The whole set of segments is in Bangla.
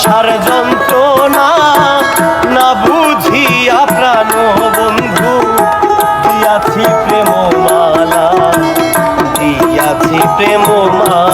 ভালোবাসার যন্ত্রণা না বুঝি প্রাণ বন্ধু দিয়াছি প্রেম মালা দিয়াছি প্রেম মালা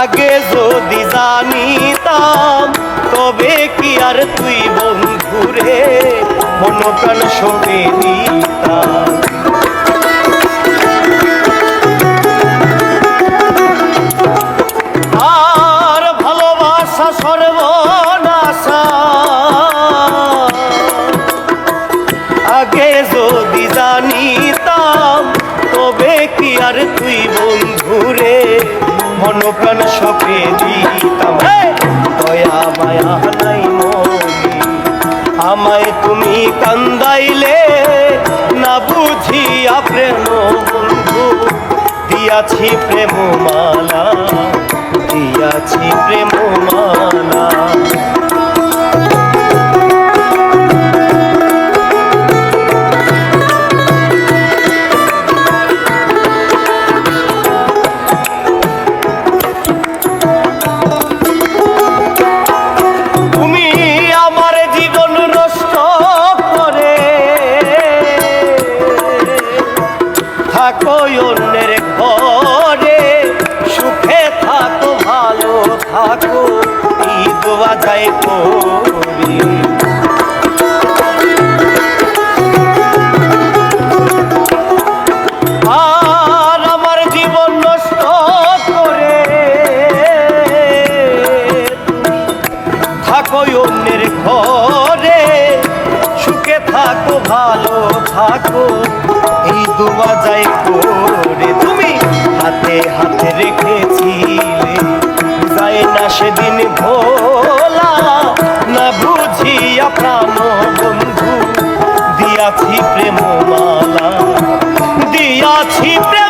আগে যদি জানিতাম, তবে কি আর তুই বন্ধুরে মনপ্রাণ সঙ্গে দিতাম আর ভালোবাসা সর্বনাশা। আগে যদি জানিতাম, তবে কি আর তুই বন্ধুরে সপে দিতাম দয়া মায়া নাই মনি। আমায় তুমি কান্দাইলে না বুঝিয়া প্রেম বন্ধু। দিয়াছি প্রেম মালা দিয়াছি প্রেম মালা থাকো অন্যের ঘরে? সুখে থাকো ভালো থাকো ঈদ দোয়া থাকো, ভালো থাকো। এই দুয়া যাই করে তুমি হাতে হাতে রেখেছিলে। যাই না সেদিন ভোলা, না বুঝিয়া প্রাণ বন্ধু, দিয়াছি প্রেম মালা দিয়াছি প্রেম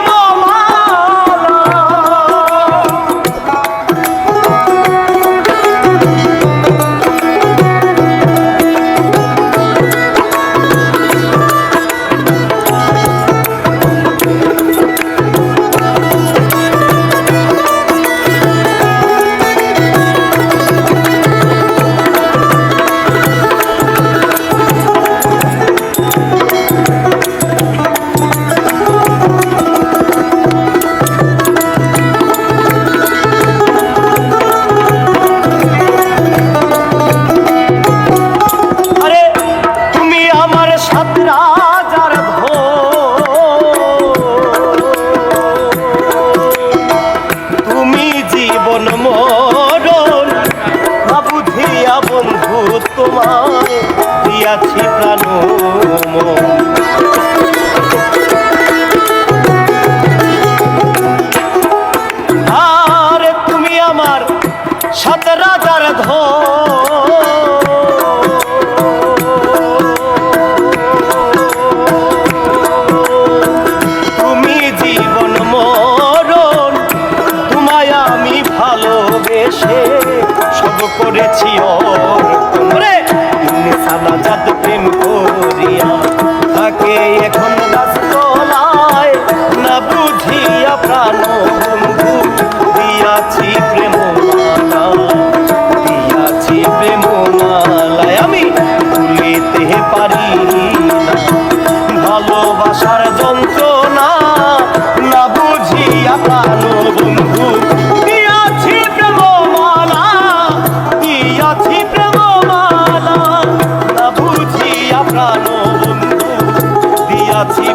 বন্ধু তোমায় দিয়াছি প্রাণ। আর তুমি আমার সাত রাজার তুমি জীবন মরণ, তোমায় আমি ভালোবেসে সব করেছি অর্পণ প্রাণ বন্ধু দিয়াছি